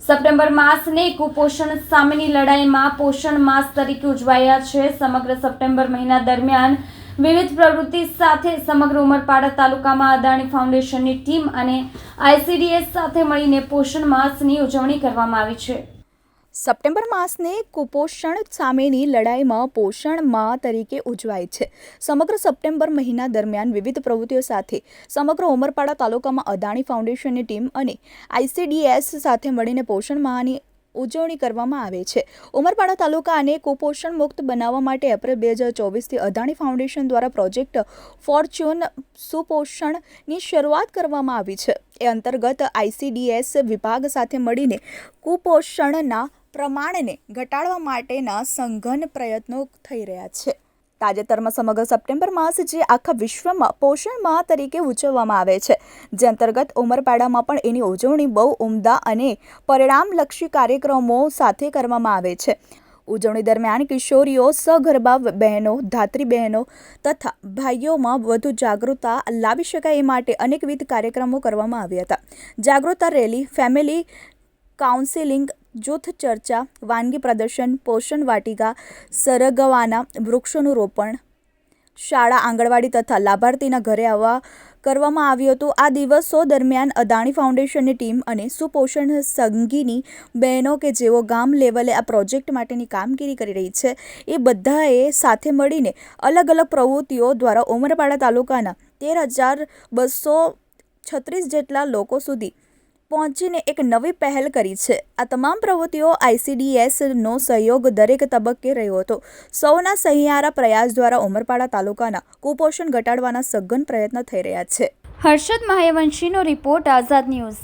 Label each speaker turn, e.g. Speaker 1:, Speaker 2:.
Speaker 1: September માસને કુપોષણ સામેની લડાઈમાં પોષણ માસ તરીકે ઉજવાયા છે. સમગ્ર સપ્ટેમ્બર મહિના દરમિયાન વિવિધ પ્રવૃત્તિ સાથે સમગ્ર ઉમરપાડા તાલુકામાં અદાણી ફાઉન્ડેશનની ટીમ અને આઈસીડીએસ સાથે મળીને પોષણ માસની ઉજવણી કરવામાં આવી છે.
Speaker 2: સપ્ટેમ્બર માસને કુપોષણ સામેની લડાઈમાં પોષણ માહ તરીકે ઉજવાય છે. સમગ્ર સપ્ટેમ્બર મહિના દરમિયાન વિવિધ પ્રવૃત્તિઓ સાથે સમગ્ર ઉમરપાડા તાલુકામાં અદાણી ફાઉન્ડેશનની ટીમ અને આઈસીડીએસ સાથે મળીને પોષણ માહની ઉજવણી કરવામાં આવે છે. ઉમરપાડા તાલુકાને કુપોષણ મુક્ત બનાવવા માટે એપ્રિલ બે હજાર ચોવીસથી અદાણી ફાઉન્ડેશન દ્વારા પ્રોજેક્ટ ફોર્ચ્યુન સુપોષણની શરૂઆત કરવામાં આવી છે. એ અંતર્ગત આઈસીડીએસ વિભાગ સાથે મળીને કુપોષણના પ્રમાણને ઘટાડવા માટેના સંઘન પ્રયત્નો થઈ રહ્યા છે. તાજેતરમાં સમગ્ર સપ્ટેમ્બર માસ જે આખા વિશ્વમાં પોષણ માહ તરીકે ઉજવવામાં આવે છે. જે અંતર્ગત ઉમરપાડામાં પણ એની ઉજવણી બહુ ઉમદા અને પરિણામલક્ષી કાર્યક્રમો સાથે કરવામાં આવે છે. ઉજવણી દરમિયાન કિશોરીઓ, સગર્ભા બહેનો ધાત્રી બહેનો તથા ભાઈઓમાં વધુ જાગૃતતા લાવી શકાય એ માટે અનેકવિધ કાર્યક્રમો કરવામાં આવ્યા હતા. જાગૃતતા રેલી, ફેમિલી કાઉન્સેલિંગ જૂથ ચર્ચા વાનગી પ્રદર્શન, પોષણ વાટિકા, સરગવાના વૃક્ષોનું રોપણ. શાળા આંગણવાડી તથા લાભાર્થીના ઘરે આવવા કરવામાં આવ્યું હતું. આ દિવસો દરમિયાન અદાણી ફાઉન્ડેશનની ટીમ અને સુપોષણ સંઘીની બહેનો કે જેઓ ગામ લેવલે આ પ્રોજેક્ટ માટેની કામગીરી કરી રહી છે, એ બધાએ સાથે મળીને અલગ અલગ પ્રવૃત્તિઓ દ્વારા ઉમરપાડા તાલુકાના તેર હજાર બસો છત્રીસ જેટલા લોકો સુધી પહોંચીને એક નવી પહેલ કરી છે. આ તમામ પ્રવૃત્તિઓ આઈસીડીએસનો સહયોગ દરેક તબક્કે રહ્યો હતો. સૌના સહિયારા પ્રયાસ દ્વારા ઉમરપાડા તાલુકાના કુપોષણ ઘટાડવાના સઘન પ્રયત્ન થઈ રહ્યા છે.
Speaker 1: હર્ષદ મહાયવંશીનો રિપોર્ટ આઝાદ ન્યૂઝ.